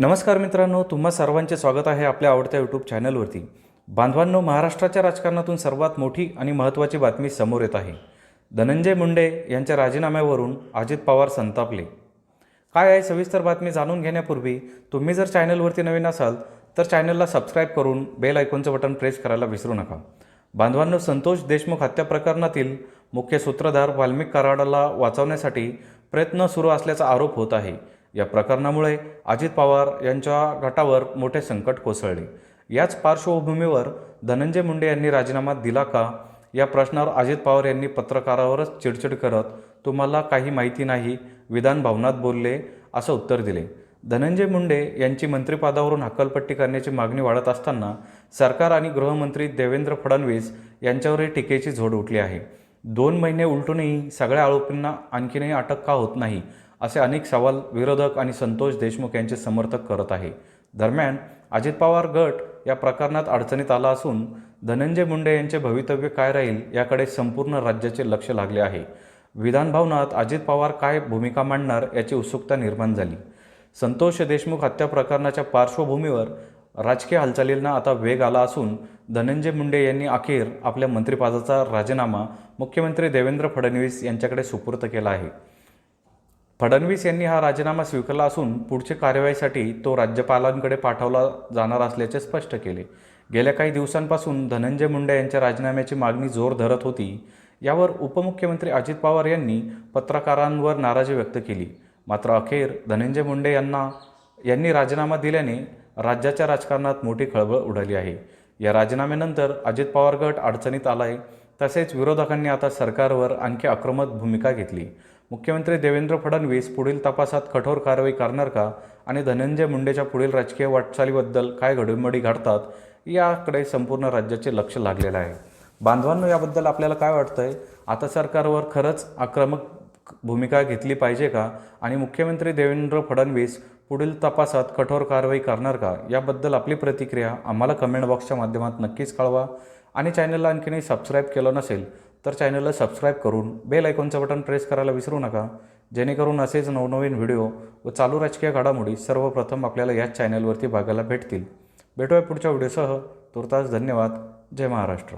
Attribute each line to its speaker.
Speaker 1: नमस्कार मित्रांनो तुम्हा सर्वांचे स्वागत आहे आपल्या आवडत्या यूट्यूब चॅनलवरती बांधवांनो महाराष्ट्राच्या राजकारणातून सर्वात मोठी आणि महत्त्वाची बातमी समोर येत आहे. धनंजय मुंडे यांच्या राजीनाम्यावरून अजित पवार संतापले. काय आहे सविस्तर बातमी जाणून घेण्यापूर्वी तुम्ही जर चॅनलवरती नवीन असाल तर चॅनलला सबस्क्राईब करून बेल आयकॉनचं बटन प्रेस करायला विसरू नका. बांधवांनो संतोष देशमुख हत्या प्रकरणातील मुख्य सूत्रधार वाल्मिक कराडाला वाचवण्यासाठी प्रयत्न सुरू असल्याचा आरोप होत आहे. या प्रकरणामुळे अजित पवार यांच्या गटावर मोठे संकट कोसळले. याच पार्श्वभूमीवर धनंजय मुंडे यांनी राजीनामा दिला का? या प्रश्नावर अजित पवार यांनी पत्रकारावरच चिडचिड करत तुम्हाला काही माहिती नाही विधान भवनात बोलले असं उत्तर दिले. धनंजय मुंडे यांची मंत्रिपदावरून हक्कलपट्टी करण्याची मागणी वाढत असताना सरकार आणि गृहमंत्री देवेंद्र फडणवीस यांच्यावरही टीकेची झोड उठली आहे. दोन महिने उलटूनही सगळ्या आरोपींना आणखीनही अटक का होत नाही असे अनेक सवाल विरोधक आणि संतोष देशमुख यांचे समर्थक करत आहे. दरम्यान अजित पवार गट या प्रकरणात अडचणीत आला असून धनंजय मुंडे यांचे भवितव्य काय राहील याकडे संपूर्ण राज्याचे लक्ष लागले आहे. विधानभवनात अजित पवार काय भूमिका मांडणार याची उत्सुकता निर्माण झाली. संतोष देशमुख हत्या प्रकरणाच्या पार्श्वभूमीवर राजकीय हालचालींना आता वेग आला असून धनंजय मुंडे यांनी अखेर आपल्या मंत्रिपदाचा राजीनामा मुख्यमंत्री देवेंद्र फडणवीस यांच्याकडे सुपूर्द केला आहे. फडणवीस यांनी हा राजीनामा स्वीकारला असून पुढच्या कार्यवाहीसाठी तो राज्यपालांकडे पाठवला जाणार असल्याचे स्पष्ट केले. गेल्या काही दिवसांपासून धनंजय मुंडे यांच्या राजीनाम्याची मागणी जोर धरत होती. यावर उपमुख्यमंत्री अजित पवार यांनी पत्रकारांवर नाराजी व्यक्त केली. मात्र अखेर धनंजय मुंडे यांना यांनी राजीनामा दिल्याने राज्याच्या राजकारणात मोठी खळबळ उडाली आहे. या राजीनाम्यानंतर अजित पवार गट अडचणीत आला आहे तसेच विरोधकांनी आता सरकारवर आणखी आक्रमक भूमिका घेतली. मुख्यमंत्री देवेंद्र फडणवीस पुढील तपासात कठोर कारवाई करणार का? आणि धनंजय मुंडेच्या पुढील राजकीय वाटचालीबद्दल काय घडामोडी घडतात? याकडे संपूर्ण राज्याचे लक्ष लागलेलं आहे. बांधवांनो याबद्दल आपल्याला काय वाटतंय? आता सरकारवर खरंच आक्रमक भूमिका घेतली पाहिजे का? आणि मुख्यमंत्री देवेंद्र फडणवीस पुढील तपासात कठोर कारवाई करणार का? याबद्दल आपली प्रतिक्रिया आम्हाला कमेंट बॉक्सच्या माध्यमात नक्कीच कळवा. आणि चॅनलला आणखीनही सबस्क्राईब केलं नसेल तर चॅनलला सबस्क्राईब करून बेल आयकॉनचं बटन प्रेस करायला विसरू नका. जेणेकरून असेच नवनवीन व्हिडिओ व चालू राजकीय घडामोडी सर्वप्रथम आपल्याला याच चॅनलवरती बघायला भेटतील. भेटूया पुढच्या व्हिडिओसह. तुर्तास धन्यवाद. जय महाराष्ट्र.